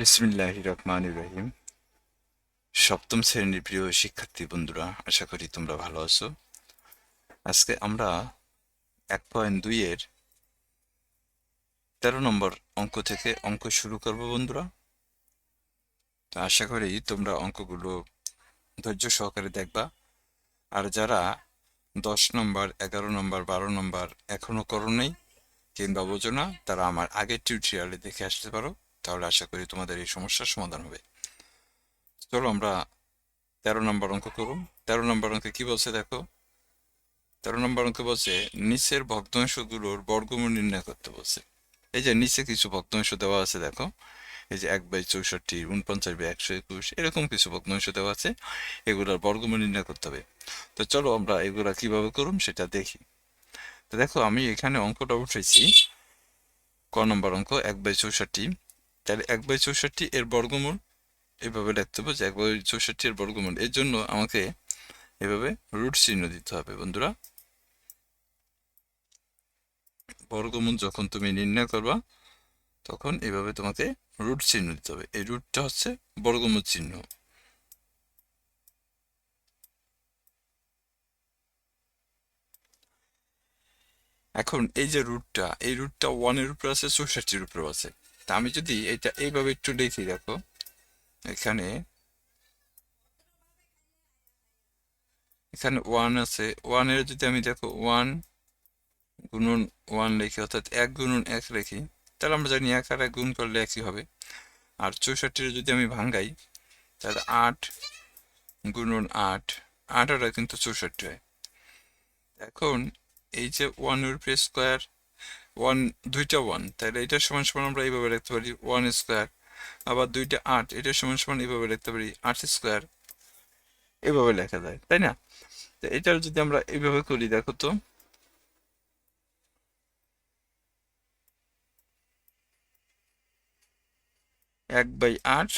বিসমিল্লাহ রহমান রহিম সপ্তম শ্রেণির প্রিয় শিক্ষার্থী বন্ধুরা, আশা করি তোমরা ভালো আছো। আজকে আমরা এক পয়েন্ট দুইয়ের তেরো নম্বর অঙ্ক থেকে অঙ্ক শুরু করব বন্ধুরা। তো আশা করি তোমরা অঙ্কগুলো ধৈর্য সহকারে দেখবা। আর যারা দশ নম্বর, এগারো নম্বর, বারো নম্বর এখনও করো নেই কিংবা বোঝো না, তারা আমার আগের টিউটোরিয়ালে দেখে আসতে পারো। তাহলে আশা করি তোমাদের এই সমস্যার সমাধান হবে। চলো আমরা তেরো নম্বর অঙ্ক করুন তেরো নম্বর অঙ্কে কি বলছে দেখো? তেরো নম্বর অঙ্কে বলছে, নিচের ভগ্নাংশগুলোর বর্গমূল নির্ণয় করতে বলছে। এই যে নিচে কিছু ভগ্নাংশ দেওয়া আছে দেখো, এই যে এক বাই চৌষট্টি, উনপঞ্চাশ বাই একশো একুশ, এরকম কিছু ভগ্নাংশ দেওয়া আছে, এগুলোর বর্গমূল নির্ণয় করতে হবে। তো চলো আমরা এগুলা কীভাবে করুম সেটা দেখি। তো দেখো আমি এখানে অঙ্কটা উঠেছি ক নম্বর অঙ্ক, এক বাই চৌষট্টি তাহলে এক বাই চৌষট্টি এর বর্গমূল এভাবে লিখতে হবে যে এক বাই চৌষট্টি এর বর্গমূল। এর জন্য আমাকে এভাবে রুট চিহ্ন দিতে হবে বন্ধুরা। বর্গমূল যখন তুমি নির্ণয় করবা, তখন এভাবে তোমাকে রুট চিহ্ন দিতে হবে। এই রুটটা হচ্ছে বর্গমূল চিহ্ন। এখন এই যে রুটটা, এই রুটটা ওয়ানের উপরে আছে, চৌষট্টির উপরে আছে। তা আমি যদি এটা এইভাবে একটু লিখি দেখো। এখানে এখানে ওয়ান আছে। ওয়ানের যদি আমি দেখো ওয়ান গুণন ওয়ান লিখি, অর্থাৎ এক গুণন এক লিখি, তাহলে আমরা জানি এক আর এক গুণ করলে একই হবে। আর চৌষট্টির যদি আমি ভাঙ্গাই তাহলে আট গুণন আট আট আর কিন্তু চৌষট্টি হয়। এখন এই যে ওয়ান উপরে স্কোয়ার ওয়ান দুইটা ওয়ান তাহলে এটার সমান সমান আমরা এইভাবে লিখতে পারি ওয়ান স্কোয়ার আবার দুইটা আট এটার সমান সমান এইভাবে লিখতে পারি আট স্কোয়ার এভাবে লেখা যায়, তাই না? তো এটার যদি আমরা এইভাবে করি, দেখো তো। এক বাই আট,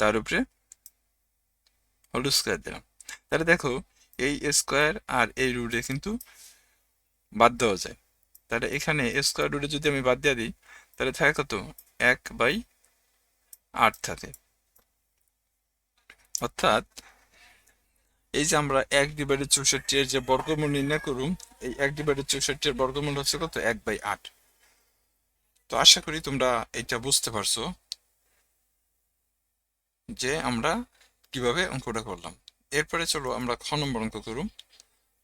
তার উপরে হল স্কোয়ার দিলাম। তাহলে দেখো, এই স্কোয়ার আর এই রুটে কিন্তু বাদ দেওয়া যায়। তাহলে এখানে স্কোয়ার রুটে যদি আমি বাদ দিয়ে দিই, তাহলে থাকে কত? এক বাই আট থাকে। অর্থাৎ এই যে আমরা এক ডিভাইডেড চৌষট্টি এর যে বর্গমূল নির্ণয় করুম এই এক ডিভাইডেড চৌষট্টি এর বর্গমূল হচ্ছে কত? এক বাই আট। তো আশা করি তোমরা এটা বুঝতে পারছ যে আমরা কীভাবে অঙ্কটা করলাম। এরপরে চলো আমরা খ নম্বর অঙ্ক করুম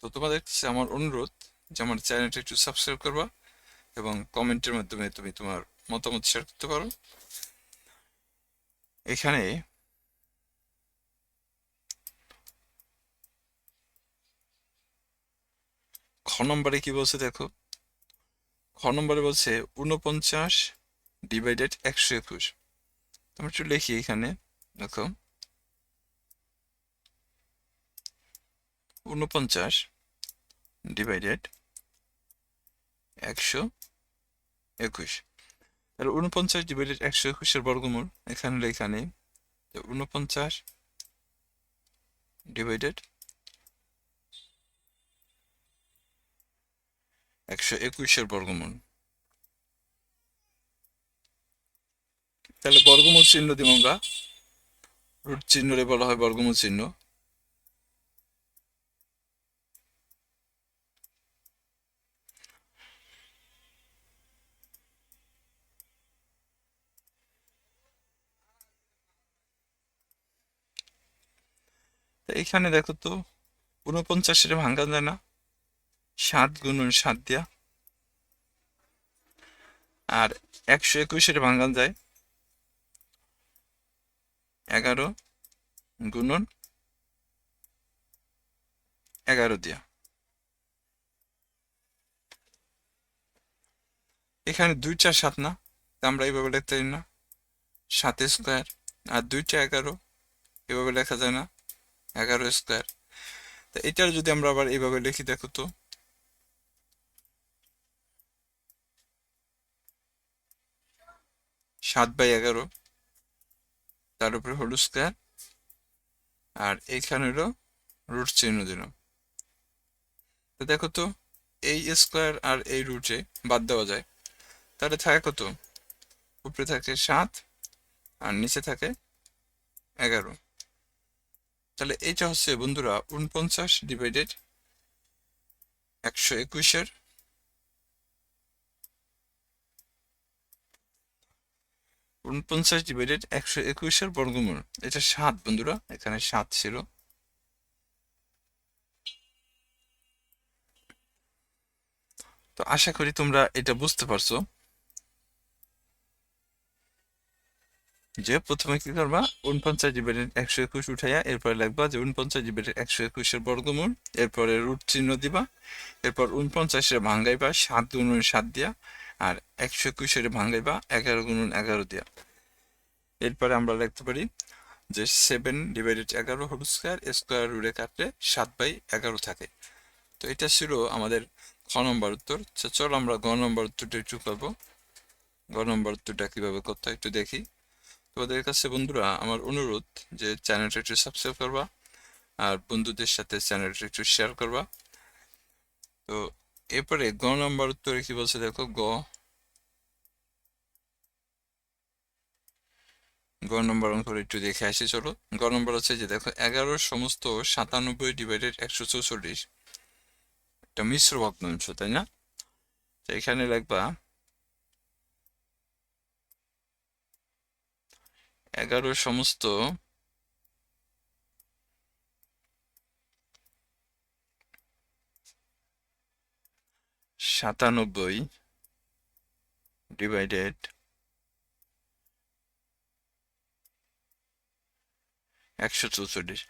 তো তোমাদের আমার অনুরোধ যে আমার চ্যানেলটা একটু সাবস্ক্রাইব করবা এবং কমেন্টের মাধ্যমে তুমি তোমার মতামত শেয়ার করতে পারো। এখানে খ নম্বরে কি বলছে দেখো? খ নম্বরে বলছে উনপঞ্চাশ ডিভাইডেড একশো একুশ। আমরা একটু লিখি এখানে, দেখো। উনপঞ্চাশ ডিভাইডেড একশো একুশ। তাহলে উনপঞ্চাশ ডিভাইডেড একশো একুশের বর্গমূল এখানে লেখা নেই উনপঞ্চাশ ডিভাইডেড একশো একুশের বর্গমূল। তাহলে বর্গমূল চিহ্ন দিব আমরা। রুট চিহ্নরে বলা হয় বর্গমূল চিহ্ন। এখানে দেখো তো উনপঞ্চাশের ভাঙ্গা যায় না। সাত গুণন সাত দিয়া। আর একশো একুশের ভাঙ্গান যায়। এগারো গুণন এগারো দিয়া। এখানে দুই চার সাত না আমরা এইভাবে লিখতে পারি না। সাত স্কোয়ার আর দুইটা এগারো, এভাবে লেখা যায় না। এগারো স্কোয়ার তো এটার যদি আমরা আবার এইভাবে লিখি, দেখো তো। সাত বাই এগারো, তার উপরে হলু স্কোয়ার আর এইখানে হলো রুট চিহ্ন দিল তো দেখো তো, এই স্কোয়ার আর এই রুটে বাদ দেওয়া যায়। তাহলে থাকে কত? উপরে থাকে সাত, আর নিচে থাকে এগারো। তাহলে এইটা হচ্ছে বন্ধুরা উনপঞ্চাশ ডিভাইডেড একশো একুশের উনপঞ্চাশ ডিভাইডেড একশো একুশের বর্গমূল। এটা সাত বন্ধুরা, এখানে সাত ছিল। তো আশা করি তোমরা এটা বুঝতে পারছ। যে প্রথমে কি করবা? উনপঞ্চাশ ডিভাইডেড একশো একুশ উঠাইয়া এরপরে লিখবা যে উনপঞ্চাশ ডিভাইডেড একশো একুশের বর্গমূল, এরপরে রুট চিহ্ন দিবা, এরপর উনপঞ্চাশের ভাঙ্গাইবা সাত গুণন সাত দিয়া, আর একশো একুশের ভাঙ্গাইবা এগারো গুণন এগারো দিয়া। এরপরে আমরা লিখতে পারি যে সেভেন ডিভাইডেড এগারো হোল স্কোয়ার স্কোয়ার রুটে কাটলে সাত বাই এগারো থাকে। তো এটা ছিল আমাদের খ নম্বর উত্তর। চলো আমরা গ নম্বর উত্তরটা একটু করব। গ নম্বর উত্তরটা কীভাবে করতে হয় একটু দেখি। তোমাদের কাছে বন্ধুরা আমার অনুরোধ যে চ্যানেলটা একটু সাবস্ক্রাইব করবা আর বন্ধুদের সাথে চ্যানেলটা একটু শেয়ার করবা। তো এরপরে গ নম্বর উত্তরে কি বলছে দেখো, গ। গ নম্বর অঙ্ক একটু দেখে আসি, চলো। গ নম্বর হচ্ছে যে দেখো এগারোর সমস্ত সাতানব্বই ডিভাইডেড একশো চৌচল্লিশ একটা মিশ্র ভগ্নাংশ, তাই না? এখানে লিখবা এগারো সমস্ত সাতানব্বই ডিভাইডেড একশো চৌচল্লিশ।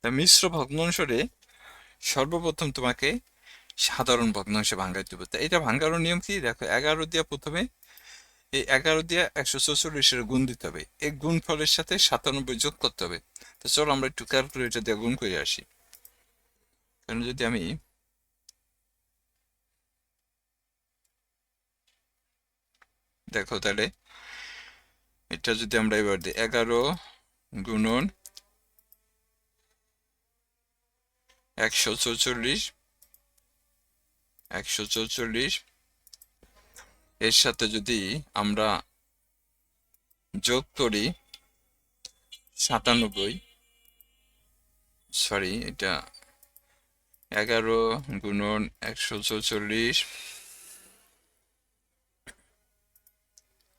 তা মিশ্র ভগ্নাংশরে সর্বপ্রথম তোমাকে সাধারণ ভগ্নাংশে ভাঙ্গাইতে হবে। তা এটা ভাঙ্গানোর নিয়ম কি? দেখো, এগারো দিয়া প্রথমে এই এগারো দিয়ে একশো চৌচল্লিশের গুণ দিতে হবে। এই গুণ ফলের সাথে সাতানব্বই যোগ করতে হবে। তো চলো আমরা একটু ক্যালকুলেটর দিয়ে গুণ করে আসি। কারণ যদি আমি দেখো তাহলে এটা যদি আমরা এবার দিই, এগারো গুণন একশো চৌচল্লিশ একশো চৌচল্লিশ এর সাথে যদি আমরা যোগ করি সাতানব্বই সরি এটা এগারো গুণন একশো চৌচল্লিশ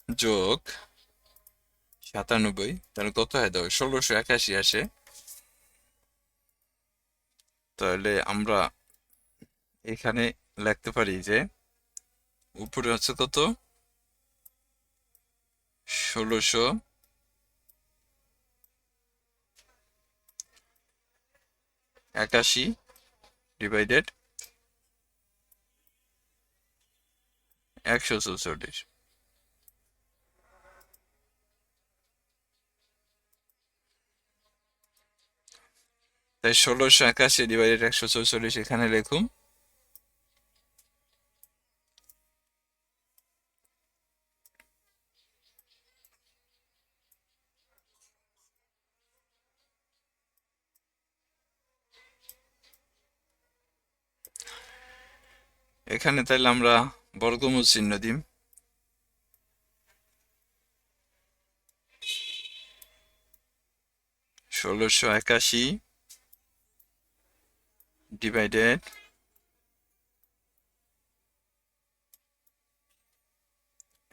যোগ সাতানব্বই, তাহলে কত হয়? দাও ষোলোশো একাশি আসে। তাহলে আমরা এখানে লিখতে পারি যে উপরে আছে কত? ষোলোশো। একাশি ডিভাইডেড একশো চৌচল্লিশ। তাই ষোলোশো একাশি ডিভাইডেড একশো চৌচল্লিশ এখানে লিখুন। এখানে তাহলে আমরা বর্গমূল চিহ্ন দিম। ষোলোশো একাশি ডিভাইডেড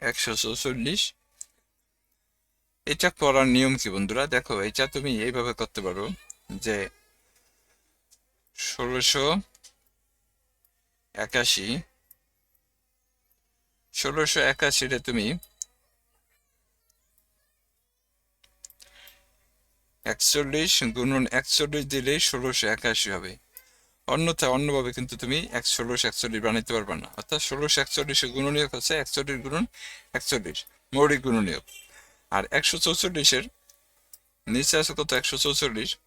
একশো চৌচল্লিশ। এটা করার নিয়ম কি বন্ধুরা? দেখো, এটা তুমি এইভাবে করতে পারো যে ষোলোশো একাশি। ষোলোশো একাশিটা তুমি। একচল্লিশ গুণন একচল্লিশ দিলে ষোলোশো একাশি হবে। অন্যথা অন্যভাবে কিন্তু তুমি এক ষোলোশো একচল্লিশ বানাইতে পারবে না। অর্থাৎ ষোলোশো একচল্লিশের গুণনীয়ক হচ্ছে একচল্লিশ গুণন একচল্লিশ, মৌলিক গুণনীয়ক। আর একশো চৌচল্লিশের নিচে আছে কত? একশো চৌচল্লিশ।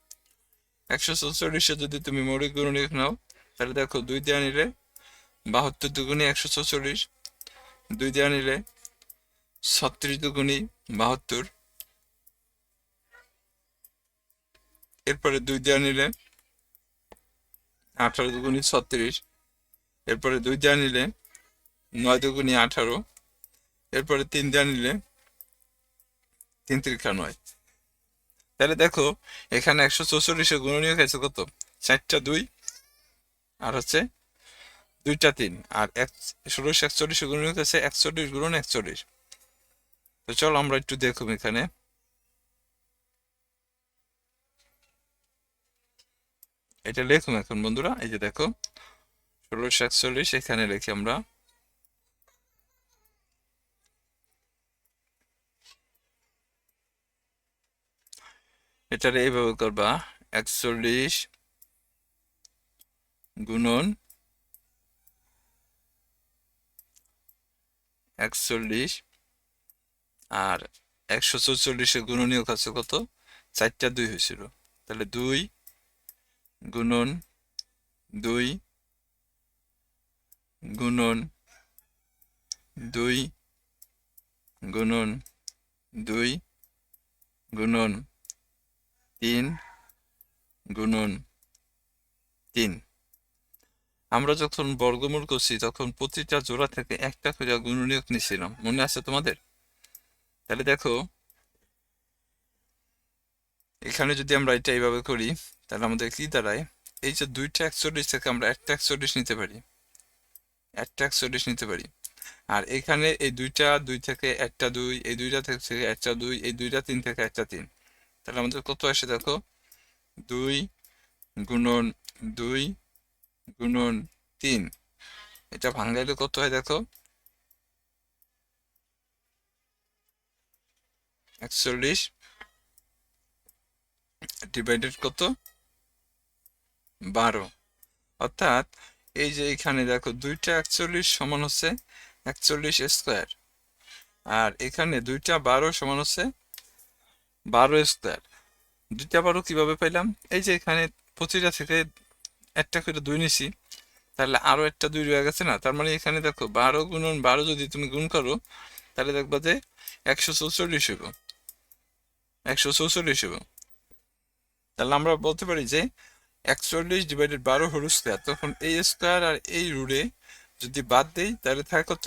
একশো চৌচল্লিশে যদি তুমি মৌলিক গুণনীয়ক নাও, তাহলে দেখো দুই দিয়ে নিলে বাহাত্তর দুগুণি একশো চৌচল্লিশ দুই দিয়ে নিলে ছত্রিশ দুগুণি বাহাত্তর। এরপরে দুই দিয়ে নিলে আঠারো দুগুণি ছত্রিশ, এরপরে দুই দিয়ে নিলে নয় দুগুণি আঠারো, এরপরে তিন দিয়ে নিলে তিন তিরিকা নয়। তাহলে দেখো, এখানে একশো চৌচল্লিশে গুণনীয়ক আছে কত? চারটা দুই, আর হচ্ছে দুইটা তিন। আর এক ষোলোশো একচল্লিশে গুণ আছে একচল্লিশ গুণন একচল্লিশ। তো চল আমরা একটু দেখুন এখানে। এটা লেখুন এখন বন্ধুরা, এই যে দেখো। ষোলোশো একচল্লিশ, এখানে লিখি আমরা। এটারে এইভাবে করবা, একচল্লিশ গুণন একচল্লিশ আর একশো চৌচল্লিশে গুণনীয় আছে কত? চারটা দুই হয়েছিল। তাহলে দুই গুণন দুই গুণন দুই গুণন দুই গুণন তিন গুণন তিন। আমরা যখন বর্গমূল করছি, তখন প্রতিটা জোড়া থেকে একটা করে গুণনীয়ক নিয়েছিলাম মনে আছে তোমাদের? তাহলে দেখো, এখানে যদি আমরা এটা এইভাবে করি, তাহলে আমাদের কি দাঁড়ায়? এই যে দুইটা একচল্লিশ থেকে আমরা একটা একচল্লিশ নিতে পারি। একটা একচল্লিশ নিতে পারি। আর এখানে এই দুইটা দুই থেকে একটা দুই, এই দুইটা থেকে একটা দুই, এই দুইটা তিন থেকে একটা তিন। তাহলে আমাদের কত আসে দেখো? দুই গুণন দুই গুণন তিন। এটা ভাঙ্গাইলে কত হয় দেখো? একচল্লিশ। ডিভাইডেড কত? বারো। অর্থাৎ এই যে এখানে দেখো, দুইটা একচল্লিশ সমান হচ্ছে একচল্লিশ স্কোয়ার আর এখানে দুইটা বারো সমান হচ্ছে বারো স্কোয়ার দুইটা বারো কীভাবে পাইলাম? এই যে এখানে প্রতিটা থেকে একটা করে দুই নিছি, তাহলে আরও একটা দুই রয়ে গেছে না? তার মানে এখানে দেখো বারো গুণন বারো যদি তুমি গুণ করো, তাহলে দেখবা যে একশো চৌচল্লিশ হইব। একশো চৌচল্লিশ হইব। তাহলে আমরা বলতে পারি যে একচল্লিশ ডিভাইডেড বারো হল স্কোয়ার তখন এই স্কোয়ার আর এই রুটে যদি বাদ দেই, তাহলে থাকে কত?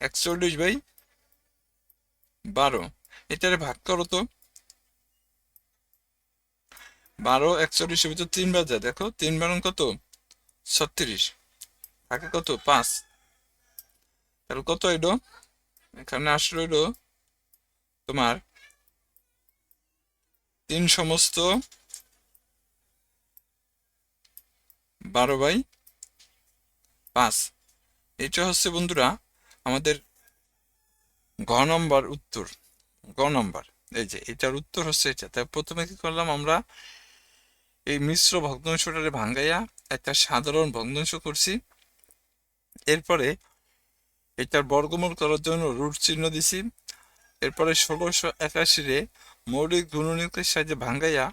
একচল্লিশ বাই বারো। এটারে ভাগ করো তো বারো একচল্লিশের ভিতর তিনবার যায় দেখো, তিন বারণ কত? ছত্রিশ। থাকে কত? পাঁচ। তাহলে কত এলো এখানে আসলো এলো তোমার তিন সমস্ত বারো বাই পাঁচ। এটা হচ্ছে বন্ধুরা আমাদের ঘ নম্বর উত্তর। গ নম্বর। এই যে, এটার উত্তর হচ্ছে এটা। তাই প্রথমে কি করলাম আমরা? এই মিশ্র ভগ্নাংশটারে ভাঙ্গাইয়া একটা সাধারণ ভগ্নাংশ করছি। এরপরে এটার বর্গমূল করার জন্য রুট চিহ্ন দিছি। এরপরে ষোলোশো একাশিরে মৌলিক গুণনীয়কের সাহায্যে ভাঙ্গাইয়া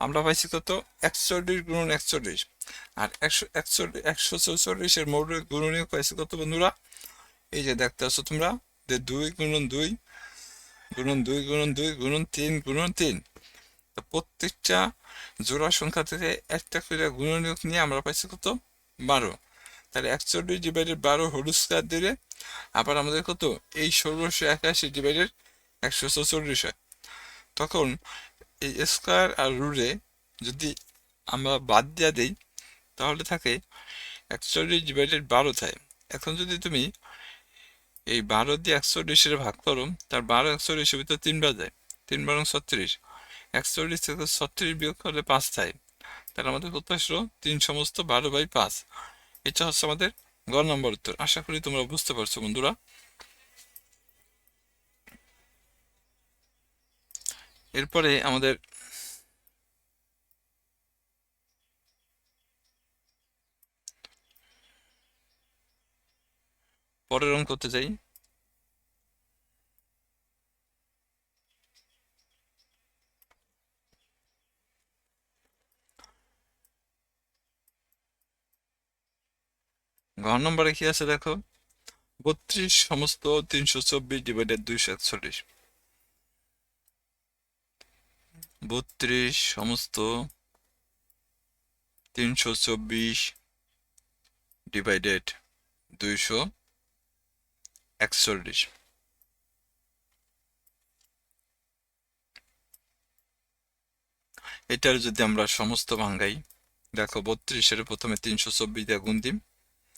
আমরা পাইছি কত? একচল্লিশ গুণন একচল্লিশ। আর একশো একচল্লিশ, একশো চৌচল্লিশের মৌলিক গুণনীয়ক পাইছি কত বন্ধুরা? এই যে দেখতে আসছো তোমরা যে দুই গুণন দুই গুণন দুই গুণন দুই, গুণন তিন গুণন তিন। প্রত্যেকটা জোড়া সংখ্যা থেকে একটা করে গুণনীয়ক নিয়ে আমরা পাইছি কত? বারো। তাহলে একচল্লিশ ডিভাইডেড বারো হলুদ স্কোয়ার দিলে আবার আমাদের কত? এই ষোলোশো একাশি ডিভাইডেড একশো চৌচল্লিশ হয়। তখন এই স্কোয়ার আর রুটে যদি আমরা বাদ দেওয়া দিই, তাহলে থাকে একচল্লিশ ডিভাইডেড বারো থাকে। এখন যদি তুমি এই বারো দিয়ে একচল্লিশের ভাগ করো, তার বারো একচল্লিশের ভিতর তিনবার যায় তিন বারো ছত্রিশ। একচল্লিশ থেকে ছত্রিশ বিয়োগ করলে পাঁচ থাকে তাহলে আমাদের কত আসলো তিন সমস্ত বারো বাই পাঁচ। এটা হচ্ছে আমাদের গ নম্বর উত্তর। আশা করি তোমরা বুঝতে পারছ, বন্ধুরা। এরপরে আমাদের পরের অঙ্ক করতে যাই। ঘর নম্বরে কি আছে দেখো? বত্রিশ সমস্ত তিনশো চব্বিশ ডিভাইডেড দুইশো একচল্লিশ। বত্রিশ সমস্ত তিনশো চব্বিশ ডিভাইডেড দুইশো একচল্লিশ। এটার যদি আমরা সমস্ত ভাঙ্গাই দেখো বত্রিশের প্রথমে তিনশো চব্বিশ দিয়ে গুণ দিই।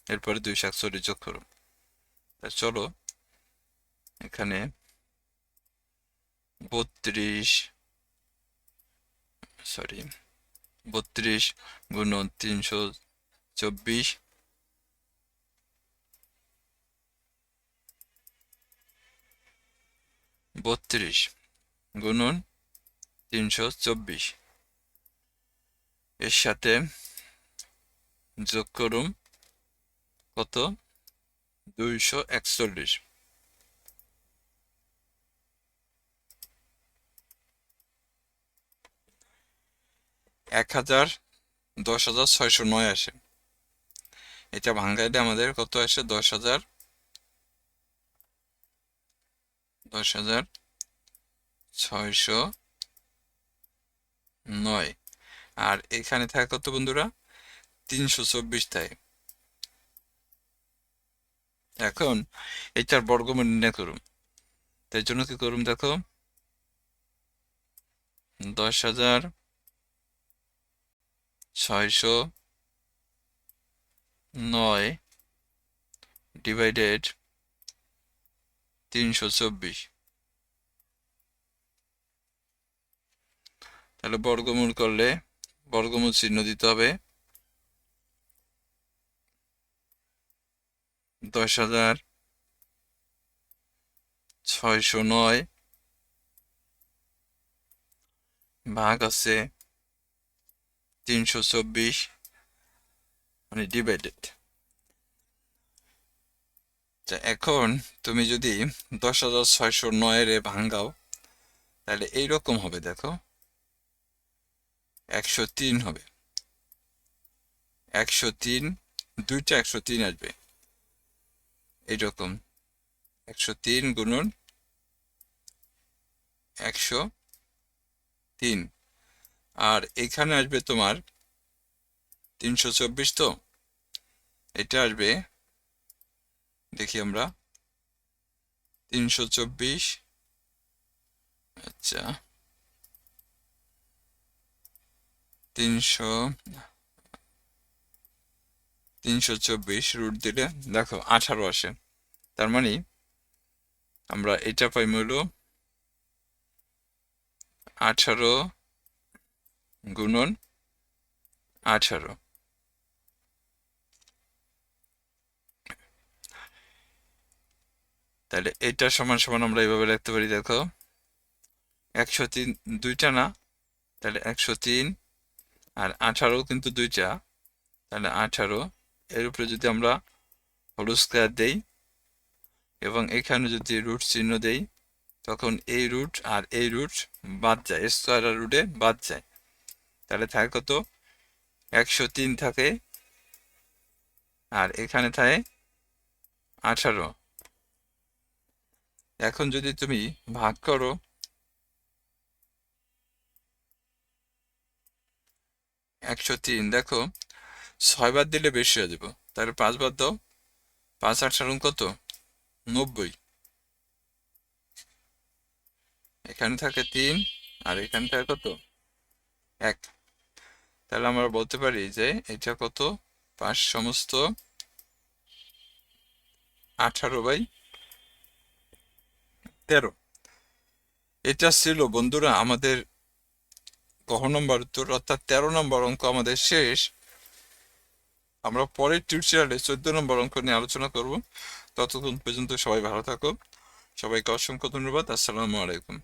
এরপরে দুইশো একচল্লিশ যোগ করো। তা চলো, এখানে বত্রিশ সরি বত্রিশ গুণন তিনশো চব্বিশ। বত্রিশ গুণন তিনশো চব্বিশ। এর সাথে যোগ করুন কত? দুইশো একচল্লিশ। এক হাজার দশ হাজার ছয়শো নয় আসে। এটা ভাঙ্গাইলে আমাদের কত আসে? দশ হাজার দশ হাজার ছয়শো নয়। আর এখানে থাকে কত বন্ধুরা? তিনশো চব্বিশ থাকে এখন এটার বর্গমূল নির্ণয় করুন। তাই জন্য কি করুন দেখো? দশ হাজার ছয়শো নয় ডিভাইডেড তিনশো চব্বিশ। তাহলে বর্গমূল করলে বর্গমূল চিহ্ন দিতে হবে। দশ হাজার, ছয়শো নয়, ভাগ আছে তিনশো চব্বিশ মানে ডিভাইডেড এখন তুমি যদি দশ হাজার ছয়শো নয়ের ভাঙ্গাও তাহলে এইরকম হবে, দেখো। একশো তিন হবে। একশো তিন, দুইটা একশো তিন আসবে। এইরকম একশো তিন গুণন একশো তিন। আর এখানে আসবে তোমার তিনশো চব্বিশ তো? এটা আসবে, দেখি আমরা, তিনশো চব্বিশ। আচ্ছা তিনশো তিনশো চব্বিশ রুট দিলে দেখো আঠারো আসে। তার মানে আমরা এটা পাই মূল আঠারো গুণন আঠারো। তাহলে এটা সমান সমান আমরা এইভাবে লিখতে পারি, দেখো। একশো তিন দুইটা না, তাহলে একশো তিন আর আঠারো কিন্তু দুইটা, তাহলে আঠারো এর উপরে যদি আমরা হলুদ স্কোয়ার দেই এবং এখানে যদি রুট চিহ্ন দেই, তখন এই রুট আর এই রুট বাদ যায় স্কোয়ার আর রুটে বাদ যায়। তাহলে থাকে কত? একশো তিন থাকে আর এখানে থাকে আঠারো। এখন যদি তুমি ভাগ করো, একশো তিন, দেখো ছয় বার দিলে বেশি হয়ে যাব। তাহলে পাঁচ বার দাও। পাঁচ আট আঠারো কত? নব্বই। এখানে থাকে তিন, আর এখানে থাকে কত? এক। তাহলে আমরা বলতে পারি যে এটা কত? পাঁচ সমস্ত আঠারো বাই তেরো। এটা ছিল বন্ধুরা আমাদের কহ নম্বর উত্তর, অর্থাৎ তেরো নম্বর অঙ্ক আমাদের শেষ। আমরা পরের টিউটোরিয়ালে চোদ্দ নম্বর অঙ্ক নিয়ে আলোচনা করব। ততক্ষণ পর্যন্ত সবাই ভালো থাকো সবাইকে অসংখ্য ধন্যবাদ। আসসালামু আলাইকুম।